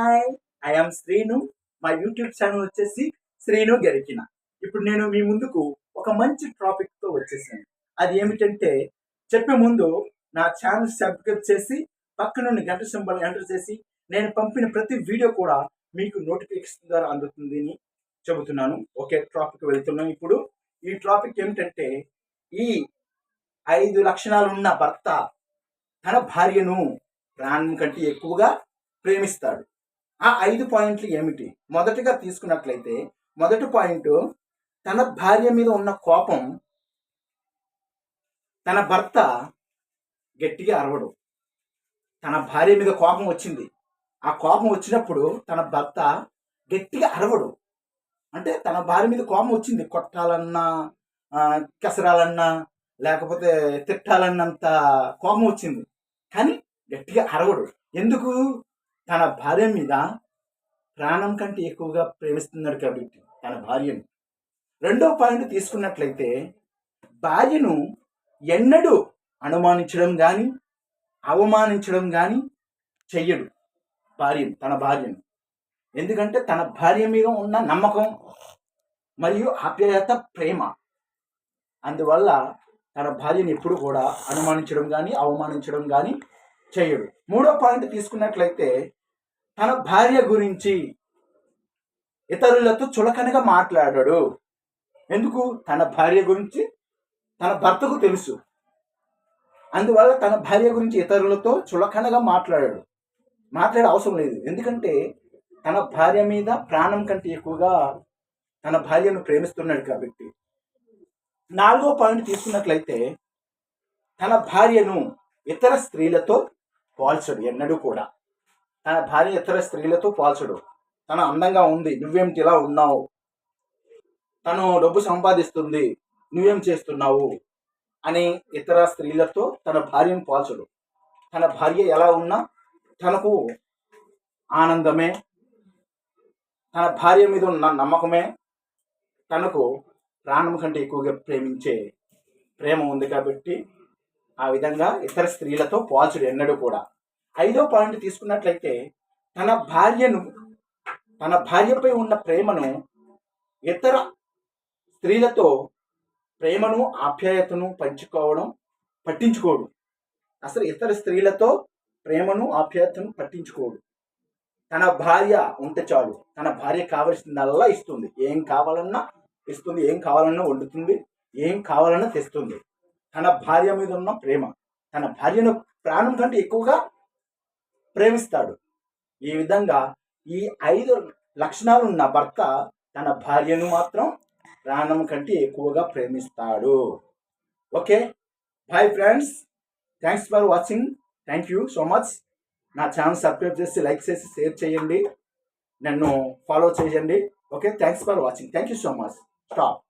Hi I'm Srinu మా YouTube channel వచ్చేసి శ్రీను గెరికిన ఇప్పుడు నేను మీ ముందుకు ఒక మంచి టాపిక్తో వచ్చేసాను. అది ఏమిటంటే చెప్పే ముందు నా ఛానల్ సబ్స్క్రైబ్ చేసి పక్కనున్న గంట సింబల్ ఎంటర్ చేసి నేను పంపిన ప్రతి వీడియో కూడా మీకు నోటిఫికేషన్ ద్వారా అందుతుంది అని చెబుతున్నాను. ఒకే టాపిక్ వెళ్తున్నాం ఇప్పుడు. ఈ టాపిక్ ఏమిటంటే ఈ ఐదు లక్షణాలు ఉన్న భర్త తన భార్యను ప్రాణం కంటే ఎక్కువగా ప్రేమిస్తాడు. ఆ ఐదు పాయింట్లు ఏమిటి? మొదటిగా తీసుకున్నట్లయితే మొదటి పాయింట్ తన భార్య మీద ఉన్న కోపం తన భర్త గట్టిగా అరవడు. తన భార్య మీద కోపం వచ్చింది. ఆ కోపం వచ్చినప్పుడు తన భర్త గట్టిగా అరవడు. అంటే తన భార్య మీద కోపం వచ్చింది. కొట్టాలన్నా కసరాలన్నా లేకపోతే తిట్టాలన్నంత కోపం వచ్చింది. కానీ గట్టిగా అరవడు. ఎందుకు? తన భార్య మీద ప్రాణం కంటే ఎక్కువగా ప్రేమిస్తున్నాడు కాబట్టి తన భార్యను. రెండో పాయింట్ తీసుకున్నట్లయితే భార్యను ఎన్నడూ అనుమానించడం కానీ అవమానించడం కానీ చెయ్యడు భార్యను తన భార్యను. ఎందుకంటే తన భార్య మీద ఉన్న నమ్మకం మరియు ఆప్యాయత ప్రేమ. అందువల్ల తన భార్యను ఎప్పుడు కూడా అనుమానించడం కానీ అవమానించడం కానీ చేయడు మూడో పాయింట్ తీసుకున్నట్లయితే తన భార్య గురించి ఇతరులతో చులకనగా మాట్లాడాడు. ఎందుకు? తన భార్య గురించి తన భర్తకు తెలుసు. అందువల్ల తన భార్య గురించి ఇతరులతో చులకనగా మాట్లాడాడు. మాట్లాడే అవసరం లేదు. ఎందుకంటే తన భార్య మీద ప్రాణం కంటే ఎక్కువగా తన భార్యను ప్రేమిస్తున్నాడు కాబట్టి. నాలుగో పాయింట్ తీసుకున్నట్లయితే తన భార్యను ఇతర స్త్రీలతో పోల్చడు ఎన్నడూ కూడా. తన భార్య ఇతర స్త్రీలతో పోల్చడు. తను అందంగా ఉంది. నువ్వేమిటి ఇలా ఉన్నావు? తను డబ్బు సంపాదిస్తుంది. నువ్వేం చేస్తున్నావు? అని ఇతర స్త్రీలతో తన భార్యను పోల్చడు. తన భార్య ఎలా ఉన్నా తనకు ఆనందమే. తన భార్య మీద ఉన్న నమ్మకమే తనకు ప్రాణం కంటే ఎక్కువగా ప్రేమించే ప్రేమ ఉంది కాబట్టి ఆ విధంగా ఇతర స్త్రీలతో పోల్చడు ఎన్నడూ కూడా. ఐదో పాయింట్ తీసుకున్నట్లయితే తన భార్యను తన భార్యపై ఉన్న ప్రేమను ఇతర స్త్రీలతో ప్రేమను ఆప్యాయతను పంచుకోవడం పట్టించుకోడు. అసలు ఇతర స్త్రీలతో ప్రేమను ఆప్యాయతను పట్టించుకోడు. తన భార్య ఉంటే చాలు. తన భార్య కావలసిందల్లా ఇస్తుంది. ఏం కావాలన్నా ఇస్తుంది ఏం కావాలన్నా వండుతుంది ఏం కావాలన్నా తెస్తుంది. తన భార్య మీద ఉన్న ప్రేమ. తన భార్యను ప్రాణం కంటే ఎక్కువగా ప్రేమిస్తాడు. ఈ విధంగా ఈ ఐదు లక్షణాలు ఉన్న భర్త తన భార్యను మాత్రం ప్రాణం కంటే ఎక్కువగా ప్రేమిస్తాడు. Okay? Bye friends thanks for watching thank you so much నా ఛానల్ సబ్స్క్రైబ్ చేసి లైక్ చేసి షేర్ చేయండి. నన్ను ఫాలో చేయండి. Okay? Thanks for watching thank you so much stop